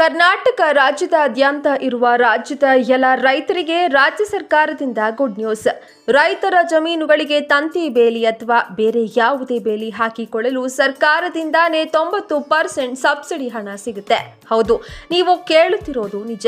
ಕರ್ನಾಟಕ ರಾಜ್ಯದಾದ್ಯಂತ ಇರುವ ರಾಜ್ಯದ ಎಲ್ಲ ರೈತರಿಗೆ ರಾಜ್ಯ ಸರ್ಕಾರದಿಂದ ಗುಡ್ ನ್ಯೂಸ್ ರೈತರ ಜಮೀನುಗಳಿಗೆ ತಂತಿ ಬೇಲಿ ಅಥವಾ ಬೇರೆ ಯಾವುದೇ ಬೇಲಿ ಹಾಕಿಕೊಳ್ಳಲು ಸರ್ಕಾರದಿಂದಾನೇ ತೊಂಬತ್ತು ಪರ್ಸೆಂಟ್ ಸಬ್ಸಿಡಿ ಹಣ ಸಿಗುತ್ತೆ. ಹೌದು, ನೀವು ಕೇಳುತ್ತಿರೋದು ನಿಜ.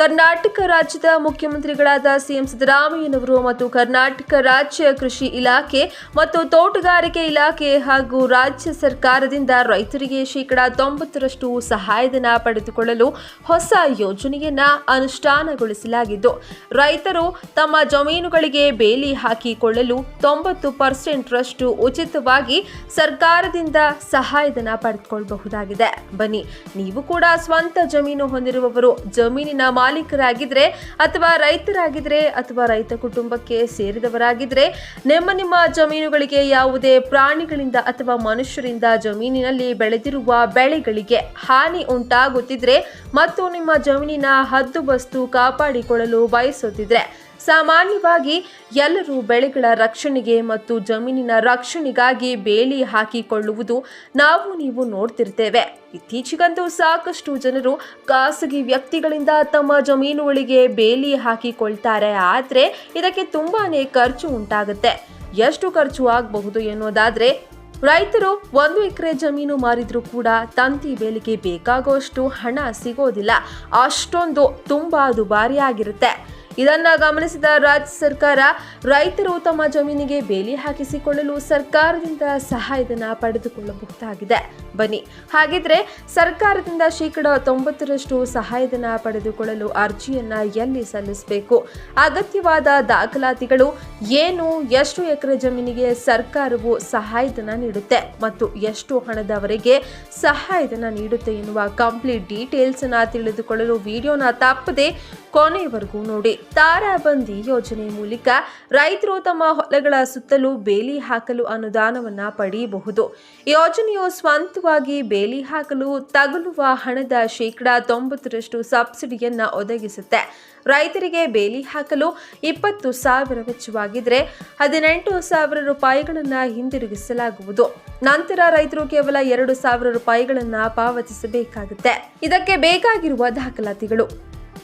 ಕರ್ನಾಟಕ ರಾಜ್ಯದ ಮುಖ್ಯಮಂತ್ರಿಗಳಾದ ಸಿಎಂ ಸಿದ್ದರಾಮಯ್ಯನವರು ಮತ್ತು ಕರ್ನಾಟಕ ರಾಜ್ಯ ಕೃಷಿ ಇಲಾಖೆ ಮತ್ತು ತೋಟಗಾರಿಕೆ ಇಲಾಖೆ ಹಾಗೂ ರಾಜ್ಯ ಸರ್ಕಾರದಿಂದ ರೈತರಿಗೆ ಶೇಕಡಾ ತೊಂಬತ್ತರಷ್ಟು ಸಹಾಯಧನ ಪಡೆದುಕೊಳ್ಳಲು ಹೊಸ ಯೋಜನೆಯನ್ನ ಅನುಷ್ಠಾನಗೊಳಿಸಲಾಗಿದ್ದು, ರೈತರು ತಮ್ಮ ಜಮೀನುಗಳಿಗೆ ಬೇಲಿ ಹಾಕಿಕೊಳ್ಳಲು ತೊಂಬತ್ತು ಪರ್ಸೆಂಟ್ರಷ್ಟು ಉಚಿತವಾಗಿ ಸರ್ಕಾರದಿಂದ ಸಹಾಯಧನ ಪಡೆದುಕೊಳ್ಳಬಹುದಾಗಿದೆ. ಬನ್ನಿ, ನೀವು ಕೂಡ ಸ್ವಂತ ಜಮೀನು ಹೊಂದಿರುವವರು ಜಮೀನಿನ ಮಾಲೀಕರಾಗಿದ್ರೆ ಅಥವಾ ರೈತರಾಗಿದ್ರೆ ಅಥವಾ ರೈತ ಕುಟುಂಬಕ್ಕೆ ಸೇರಿದವರಾಗಿದ್ರೆ ನಿಮ್ಮ ನಿಮ್ಮ ಜಮೀನುಗಳಿಗೆ ಯಾವುದೇ ಪ್ರಾಣಿಗಳಿಂದ ಅಥವಾ ಮನುಷ್ಯರಿಂದ ಜಮೀನಿನಲ್ಲಿ ಬೆಳೆದಿರುವ ಬೆಳೆಗಳಿಗೆ ಹಾನಿ ಉಂಟಾಗುತ್ತಿದ್ರೆ ಮತ್ತು ನಿಮ್ಮ ಜಮೀನಿನ ಹದ್ದುಬಸ್ತು ಕಾಪಾಡಿಕೊಳ್ಳಲು ಬಯಸುತ್ತಿದ್ರೆ ಸಾಮಾನ್ಯವಾಗಿ ಎಲ್ಲರೂ ಬೆಳೆಗಳ ರಕ್ಷಣೆಗೆ ಮತ್ತು ಜಮೀನಿನ ರಕ್ಷಣೆಗಾಗಿ ಬೇಲಿ ಹಾಕಿಕೊಳ್ಳುವುದು ನಾವು ನೀವು ನೋಡ್ತಿರ್ತೇವೆ. ಇತ್ತೀಚೆಗಂತೂ ಸಾಕಷ್ಟು ಜನರು ಖಾಸಗಿ ವ್ಯಕ್ತಿಗಳಿಂದ ತಮ್ಮ ಜಮೀನುಗಳಿಗೆ ಬೇಲಿ ಹಾಕಿಕೊಳ್ತಾರೆ. ಆದರೆ ಇದಕ್ಕೆ ತುಂಬಾನೇ ಖರ್ಚು ಉಂಟಾಗುತ್ತೆ. ಎಷ್ಟು ಖರ್ಚು ಆಗಬಹುದು ಎನ್ನುವುದಾದ್ರೆ, ರೈತರು ಒಂದು ಎಕರೆ ಜಮೀನು ಮಾರಿದ್ರೂ ಕೂಡ ತಂತಿ ಬೇಲಿಗೆ ಬೇಕಾಗುವಷ್ಟು ಹಣ ಸಿಗೋದಿಲ್ಲ. ಅಷ್ಟೊಂದು ತುಂಬಾ ದುಬಾರಿಯಾಗಿರುತ್ತೆ. ಇದನ್ನ ಗಮನಿಸಿದ ರಾಜ್ಯ ಸರ್ಕಾರ, ರೈತರು ತಮ್ಮ ಜಮೀನಿಗೆ ಬೇಲಿ ಹಾಕಿಸಿಕೊಳ್ಳಲು ಸರ್ಕಾರದಿಂದ ಸಹಾಯಧನ ಪಡೆದುಕೊಳ್ಳಬಹುದಾಗಿದೆ. ಬನ್ನಿ, ಹಾಗಿದ್ರೆ ಸರ್ಕಾರದಿಂದ ಶೇಕಡ ತೊಂಬತ್ತರಷ್ಟು ಸಹಾಯಧನ ಪಡೆದುಕೊಳ್ಳಲು ಅರ್ಜಿಯನ್ನ ಎಲ್ಲಿ ಸಲ್ಲಿಸಬೇಕು? ಅಗತ್ಯವಾದ ದಾಖಲಾತಿಗಳು ಏನು, ಎಷ್ಟು ಎಕರೆ ಜಮೀನಿಗೆ ಸರ್ಕಾರವು ಸಹಾಯಧನ ನೀಡುತ್ತೆ ಮತ್ತು ಎಷ್ಟು ಹಣದವರೆಗೆ ಸಹಾಯಧನ ನೀಡುತ್ತೆ ಎನ್ನುವ ಕಂಪ್ಲೀಟ್ ಡೀಟೇಲ್ಸ್ ಅನ್ನ ತಿಳಿದುಕೊಳ್ಳಲು ವಿಡಿಯೋನ ತಪ್ಪದೆ ಕೊನೆಯವರೆಗೂ ನೋಡಿ. ತಾರಾಬಂದಿ ಯೋಜನೆ ಮೂಲಕ ರೈತರು ತಮ್ಮ ಹೊಲಗಳ ಸುತ್ತಲೂ ಬೇಲಿ ಹಾಕಲು ಅನುದಾನವನ್ನ ಪಡೆಯಬಹುದು. ಯೋಜನೆಯು ಸ್ವಂತವಾಗಿ ಬೇಲಿ ಹಾಕಲು ತಗುಲುವ ಹಣದ ಶೇಕಡಾ ತೊಂಬತ್ತರಷ್ಟು ಸಬ್ಸಿಡಿಯನ್ನ ಒದಗಿಸುತ್ತೆ. ರೈತರಿಗೆ ಬೇಲಿ ಹಾಕಲು ಇಪ್ಪತ್ತು ಸಾವಿರ ವೆಚ್ಚವಾಗಿದ್ರೆ ಹದಿನೆಂಟು ಸಾವಿರ ರೂಪಾಯಿಗಳನ್ನ ಹಿಂದಿರುಗಿಸಲಾಗುವುದು. ನಂತರ ರೈತರು ಕೇವಲ ಎರಡು ಸಾವಿರ ರೂಪಾಯಿಗಳನ್ನ ಪಾವತಿಸಬೇಕಾಗುತ್ತೆ. ಇದಕ್ಕೆ ಬೇಕಾಗಿರುವ ದಾಖಲಾತಿಗಳು.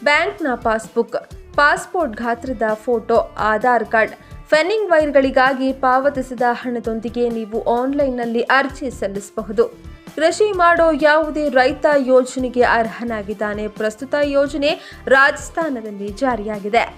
ಬ್ಯಾಂಕ್ನ ಪಾಸ್ಬುಕ್, ಪಾಸ್ಪೋರ್ಟ್ ಗಾತ್ರದ ಫೋಟೋ, ಆಧಾರ್ ಕಾರ್ಡ್, ಫೆನ್ನಿಂಗ್ ವೈರ್ಗಳಿಗಾಗಿ ಪಾವತಿಸಿದ ಹಣದೊಂದಿಗೆ ನೀವು ಆನ್ಲೈನ್ನಲ್ಲಿ ಅರ್ಜಿ ಸಲ್ಲಿಸಬಹುದು. ಕೃಷಿ ಮಾಡೋ ಯಾವುದೇ ರೈತ ಯೋಜನೆಗೆ ಅರ್ಹನಾಗಿದ್ದಾನೆ. ಪ್ರಸ್ತುತ ಯೋಜನೆ ರಾಜಸ್ಥಾನದಲ್ಲಿ ಜಾರಿಯಾಗಿದೆ.